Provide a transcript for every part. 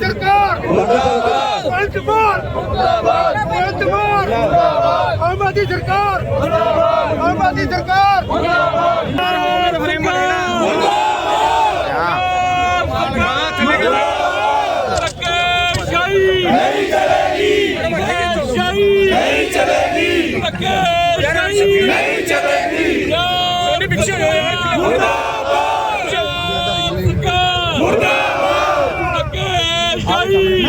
ਸਰਕਾਰ। ਮੁਰਦਾਬਾਦ। ਮੁਰਦਾਬਾਦ। ਮੁਰਦਾਬਾਦ ਮੁਰਦਾਬਾਦ। ਆਮ ਆਦਮੀ ਸਰਕਾਰ। ਮੁਰਦਾਬਾਦ। ਆਮ ਆਦਮੀ ਸਰਕਾਰ। ਮੁਰਦਾਬਾਦ। ਧੱਕੇਸ਼ਾਹੀ ਨਹੀਂ ਚਲੇਗੀ। ਨਹੀਂ ਚਲੇਗੀ। ਯਾਰ ਪਿੱਛੇ ਯਾਰ ਮੁਰਦਾਬਾਦ ਸਰਕਾਰ ਮੁਰਦਾਬਾਦ ਧੱਕੇਸ਼ਾਹੀ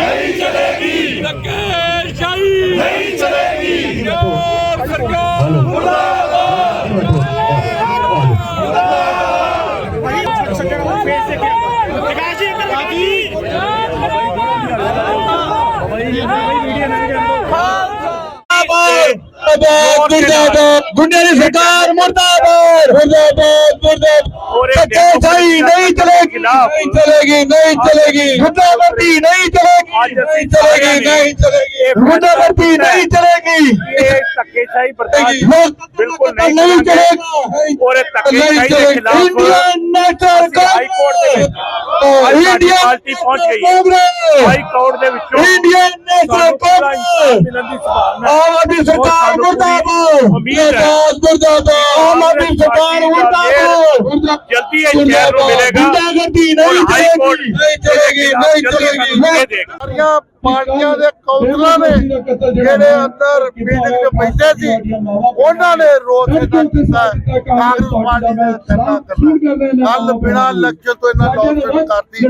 ਨਹੀਂ ਚਲੇਗੀ ਧੱਕੇਸ਼ਾਹੀ ਨਹੀਂ ਚਲੇਗੀ ਯਾਰ ਸਰਕਾਰ ਮੁਰਦਾਬਾਦ ਮੁਰਦਾਬਾਦ ਗੁੰਡਿਆਂ ਦੀ ਸਰਕਾਰ ਮੁਰਦਾਬਾਦ ਮੁਰਦਾਬਾਦ ਮੁਰਦਾਬਾਦ ਸੱਚੇ ਸਹੀ ਨਹੀਂ ਚਲੇਗੀ ਨਹੀਂ ਚਲੇਗੀ ਨਹੀਂ ਚਲੇਗੀ ਗੁੰਡਾਗਰਦੀ ਨਹੀਂ ਚਲੇਗੀ ਨਹੀਂ ਚਲੇਗੀ ਨਹੀਂ ਚਲੇਗੀ ਗੁੰਡਾਗਰਦੀ ਨਹੀਂ ਚਲੇਗੀ ਇਹ ਧੱਕੇਸ਼ਾਹੀ ਬਰਦਾਸ਼ਤ ਬਿਲਕੁਲ ਨਹੀਂ ਨਹੀਂ ਕਰਾਂਗੇ। ਚਲੇਗਾ ਔਰ ਇਹ ਧੱਕੇਸ਼ਾਹੀ ਦੇ ਖਿਲਾਫ ਇੰਡੀਅਨ ਨੈਸ਼ਨਲ ਹਾਈ ਕੋਰਟ ਦੇ ਵਿੱਚ ਅੱਜ ਸਾਡੀ ਆਮ ਆਦਮੀ ਸਰਕਾਰ ਮੁਰਦਾਬਾਦ। ਉਮੀਦ ਹੈ। ਮੁਰਦਾਬਾਦ। ਆਮ ਆਦਮੀ ਸਰਕਾਰ ਮੁਰਦਾਬਾਦ। ਚਲੇਗੀ। ਨਹੀਂ ਚਲੇਗੀ ਨਹੀਂ ਜਲਦੀ ਸਾਨੂੰ ਇਹ ਚਲੇਗੀ ਦੇਗਾ ਸਾਰੀਆਂ ਪਾਰਟੀਆਂ ਦੇ ਕੌਂਸਲਰਾਂ ਨੇ ਜਿਹੜੇ ਅੰਦਰ ਮੀਟਿੰਗ 'ਚ ਬੈਠੇ ਸੀ ਉਹਨਾਂ ਨੇ ਰੋਸ ਹੈ। ਕਾਂਗਰਸ ਪਾਰਟੀ ਨੇ ਧਰਨਾ ਕਰਨਾ ਕੱਲ ਬਿਨਾਂ ਇਲੈਕਸ਼ਨ ਤੋਂ ਇਹਨਾਂ ਲੌਸਮੈਂਟ ਕਰਤੀ।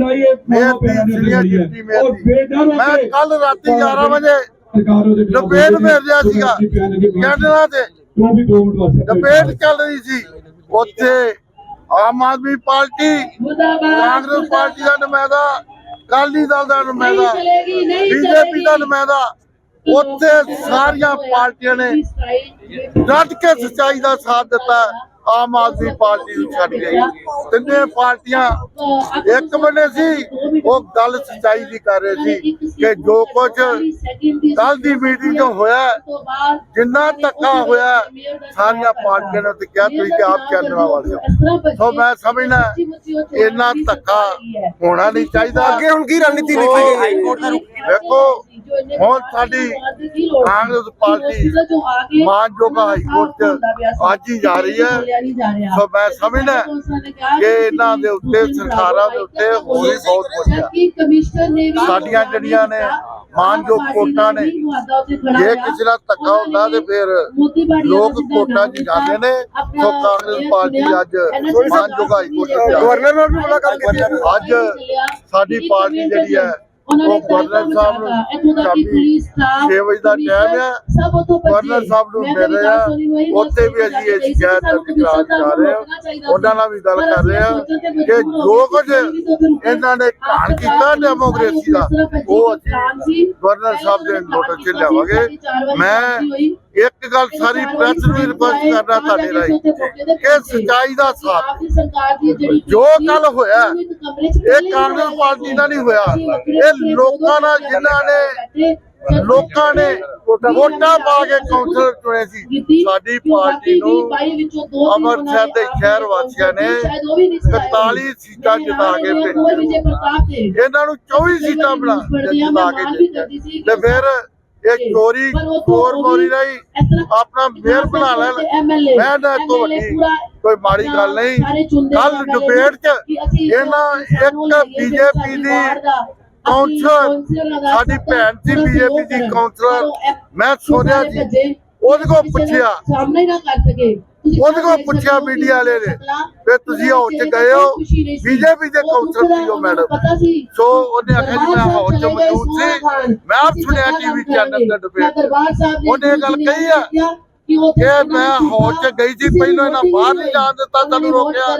ਮੇਅਰ ਦੀ ਸੀਨੀਅਰ ਡਿਪਟੀ ਮੇਅਰ ਦੀ ਮੈਂ ਕੱਲ ਰਾਤੀ 11 ਵਜੇ ਡਿਬੇਟ ਮਿਲ ਰਿਹਾ ਸੀਗਾ। ਕੈਂਡਲਾਂ ਤੇ। ਡਿਬੇਟ ਚੱਲ ਰਹੀ ਸੀ। ਉੱਥੇ ਆਮ ਆਦਮੀ ਪਾਰਟੀ ਕਾਂਗਰਸ ਪਾਰਟੀ ਦਾ ਨੁਮਾਇੰਦਾ ਅਕਾਲੀ ਦਲ ਦਾ ਨੁਮਾਇੰਦਾ ਬੀਜੇਪੀ ਦਾ ਨੁਮਾਇੰਦਾ ਉੱਥੇ ਸਾਰੀਆਂ ਪਾਰਟੀਆਂ ਨੇ ਡਟ ਕੇ ਸੱਚਾਈ ਦਾ ਸਾਥ ਦਿੱਤਾ। ਆਮ ਆਦਮੀ ਪਾਰਟੀ ਨੂੰ ਛੱਡ ਗਈ। ਤਿੰਨੇ ਪਾਰਟੀਆਂ ਇੱਕ ਬੰਨੇ ਸੀ ਉਹ ਗੱਲ ਸੱਚਾਈ ਦੀ ਕਰ ਰਹੇ ਸੀ ਕਿ ਜੋ ਕੁਝ ਕੱਲ ਦੀ ਮੀਟਿੰਗ 'ਚ ਹੋਇਆ ਜਿੰਨਾ ਧੱਕਾ ਹੋਇਆ ਸਾਰੀਆਂ ਪਾਰਟੀਆਂ ਨੇ ਤੇ ਕਿਹਾ ਤੁਸੀਂ ਤੇ ਆਪ ਚੱਲਣਾ ਵਾਲੇ ਹੋ। ਸੋ ਮੈਂ ਸਮਝਣਾ ਇੰਨਾ ਧੱਕਾ ਹੋਣਾ ਨਹੀਂ ਚਾਹੀਦਾ। ਅੱਗੇ ਹੁਣ ਕੀ ਰਣਨੀਤੀ ਲਿਖੀ ਹਾਈ ਕੋਰਟ ਦਾ ਵੇਖੋ ਹੁਣ ਸਾਡੀ ਕਾਂਗਰਸ ਪਾਰਟੀ ਮਾਨਯੋਗ ਹਾਈ ਕੋਰਟ 'ਚ ਅੱਜ ਹੀ ਜਾ ਰਹੀ ਹੈ। ਸੋ ਮੈਂ ਸਮਝਣਾ ਕਿ ਇਹਨਾਂ ਦੇ ਉੱਤੇ ਸਰਕਾਰਾਂ ਦੇ ਉੱਤੇ ਹੋਰ ਵੀ ਬਹੁਤ ਕੁਝ ਹੈ ਸਾਡੀਆਂ ਜਿਹੜੀਆਂ ਨੇ ਮਾਨਯੋਗ ਕੋਰਟਾਂ ਨੇ ਜੇ ਕਿਸੇ ਦਾ ਧੱਕਾ ਹੁੰਦਾ ਤੇ ਫਿਰ ਲੋਕ ਕੋਰਟਾਂ 'ਚ ਜਾਂਦੇ ਨੇ। ਸੋ ਕਾਂਗਰਸ ਪਾਰਟੀ ਅੱਜ ਮਾਨਯੋਗ ਹਾਈ ਕੋਰਟ 'ਚ ਗਵਰਨਰ ਨਾਲ ਵੀ ਮੁਲਾਕਾਤ ਕੀਤੀ ਅੱਜ ਸਾਡੀ ਪਾਰਟੀ ਜਿਹੜੀ ਹੈ ਉਹ ਗਵਰਨਰ ਸਾਹਿਬ ਨੂੰ ਸ਼ਾਮੀ 6 ਵਜੇ ਦਾ ਟਾਈਮ ਹੈ ਗਵਰਨਰ ਸਾਹਿਬ ਨੂੰ ਮਿਲ ਰਹੇ। ਆ ਉੱਥੇ ਵੀ ਅਸੀਂ ਇਹ ਸ਼ਿਕਾਇਤ ਦਰਜ ਕਰਾਉਣ ਜਾ ਰਹੇ ਹਾਂ। ਉਹਨਾਂ ਨਾਲ ਵੀ ਗੱਲ ਕਰ ਰਹੇ ਕਿ ਜੋ ਕੁਝ ਇਹਨਾਂ ਨੇ ਘਾਣ ਕੀਤਾ ਡੈਮੋਕ੍ਰੇਸੀ ਦਾ ਉਹ ਅਸੀਂ ਗਵਰਨਰ ਸਾਹਿਬ ਦੇ ਨੋਟਿਸ 'ਚ ਲਿਆਵਾਂਗੇ। ਮੈਂ ਇੱਕ ਗੱਲ ਸਾਰੀ ਪ੍ਰੈਸ ਨੂੰ ਰਿਕੁਐਸਟ ਕਰਨਾ ਤੁਹਾਡੇ ਰਾਹੀਂ ਕਿ ਸਚਾਈ ਦਾ ਸਾਥ। ਜੋ ਕੱਲ ਹੋਇਆ ਇਹ ਕਾਂਗਰਸ ਪਾਰਟੀ ਨਾਲ ਨਹੀਂ ਹੋਇਆ। ਇਹ ਲੋਕਾਂ ਨਾਲ ਜਿਨ੍ਹਾਂ ਨੇ ਲੋਕਾਂ ਨੇ ਵੋਟਾਂ ਪਾ ਕੇ ਕੌਂਸਲਰ ਚੁਣੇ ਸੀ। ਸਾਡੀ ਪਾਰਟੀ ਨੂੰ ਅੰਮ੍ਰਿਤਸਰ ਦੇ ਸ਼ਹਿਰ ਵਾਸੀਆਂ ਨੇ 41 ਸੀਟਾਂ ਜਿਤਾ ਕੇ ਭੇਜੀਆਂ ਇਹਨਾਂ ਨੂੰ 24 ਸੀਟਾਂ ਬਣਾ ਜਿਤਾ ਕੇ ਤੇ ਫਿਰ ਇਹ ਚੋਰੀ ਚੋਰ ਮੋਰੀ ਰਹੀ ਆਪਣਾ ਮੇਅਰ ਬਣਾ ਲੈਣ। ਮੈਂ ਨਾ ਕੋਈ ਵੱਡੀ ਕੋਈ ਮਾੜੀ ਗੱਲ ਨਹੀਂ। ਕੱਲ ਡਿਬੇਟ 'ਚ ਇਹਨਾਂ ਇੱਕ ਬੀਜੇਪੀ ਦੀ ਕਾਉਂਸਲਰ ਸਾਡੀ ਭੈਣ ਸੀ ਬੀਜੇਪੀ ਦੀ ਕਾਉਂਸਲਰ ਮੈਂ ਸੁਣਿਆ ਜੀ ਉਹਦੇ ਕੋਲ ਪੁੱਛਿਆ। ਸਾਹਮਣੇ ਨਾ ਕਰ ਸਕੇ। ਉਹਦੇ ਕੋਲ ਪੁੱਛਿਆ ਮੀਡੀਆ ਵਾਲੇ ਨੇ। ਵੀ ਤੁਸੀਂ ਹਾਊਸ 'ਚ ਗਏ ਹੋ। ਬੀਜੇਪੀ ਦੇ ਕਾਉਂਸਲਰ ਸੀ ਉਹ ਮੈਡਮ ਸੋ ਉਹਨੇ ਆਖਿਆ ਜੀ, ਮੈਂ ਹਾਊਸ 'ਚ ਮੌਜੂਦ ਸੀ। ਮੈਂ ਆਪ ਸੁਣਿਆ ਟੀਵੀ ਚੈਨਲ ਤੇ ਡਿਬੇਟ ਉਹਨੇ ਇਹ ਗੱਲ ਕਹੀ ਆ ਕਿ ਮੈਂ ਹਾਊਸ 'ਚ ਗਈ ਸੀ ਪਹਿਲਾਂ ਇਹਨਾਂ ਬਾਹਰ ਨਹੀਂ ਜਾਣ ਦਿੱਤਾ ਤੈਨੂੰ ਰੋਕਿਆ।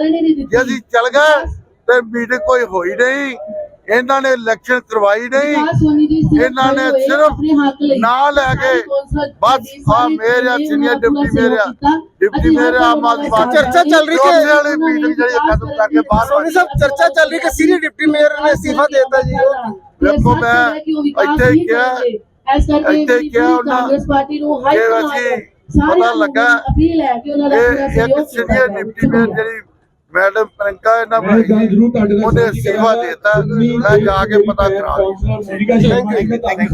ਜੇ ਅਸੀਂ ਚੱਲ ਗਏ, ਤੇ ਮੀਟਿੰਗ ਕੋਈ ਹੋਈ ਨਹੀਂ। ਇਹਨਾਂ ਨੇ ਇਲੈਕਸ਼ਨ ਕਰਵਾਈ ਨਹੀਂ। ਇਹਨਾਂ ਨੇ ਸਿਰਫ ਨਾਂ ਲੈ ਕੇ ਬਸ ਆ ਮੇਰਾ ਸੀਨੀਅਰ ਡਿਪਟੀ ਮੇਰਾ ਡਿਪਟੀ ਮੇਰਾ ਆਮ ਆਦਮੀ ਪਾਰਟੀ ਚਰਚਾ ਚੱਲ ਰਹੀ ਹੈ। ਲੋਕ ਵਾਲੀ ਮੀਟਿੰਗ ਜਿਹੜੀ ਖਤਮ ਕਰਕੇ ਬਾਹਰ ਸੋਨੀ ਸਾਹਿਬ ਚਰਚਾ ਚੱਲ ਰਹੀ ਕਿ ਸੀਨੀਅਰ ਡਿਪਟੀ ਮੇਅਰ ਨੇ ਅਸਤੀਫਾ ਦੇ ਦਿੱਤਾ ਜੀ ਵੇਖੋ ਮੈਂ ਇੱਥੇ ਹੀ ਕਿਹਾ ਇੱਥੇ ਕਿਹਾ ਉਹਨਾਂ ਕਾਂਗਰਸ ਪਾਰਟੀ ਨੂੰ ਹਾਈ ਪਤਾ ਲੱਗਾ ਅਪੀਲ ਹੈ ਕਿ ਉਹਨਾਂ ਦਾ ਇੱਕ ਸੀਨੀਅਰ ਡਿਪਟੀ ਮੇਅਰ ਜਿਹੜੀ ਮੈਡਮ ਪ੍ਰਿੰਕਾ ਇਹਨਾਂ ਉਹਨੇ ਸੇਵਾ। ਦੇਤਾ ਮੈਂ ਜਾ ਕੇ ਪਤਾ ਕਰਾ ਲਈ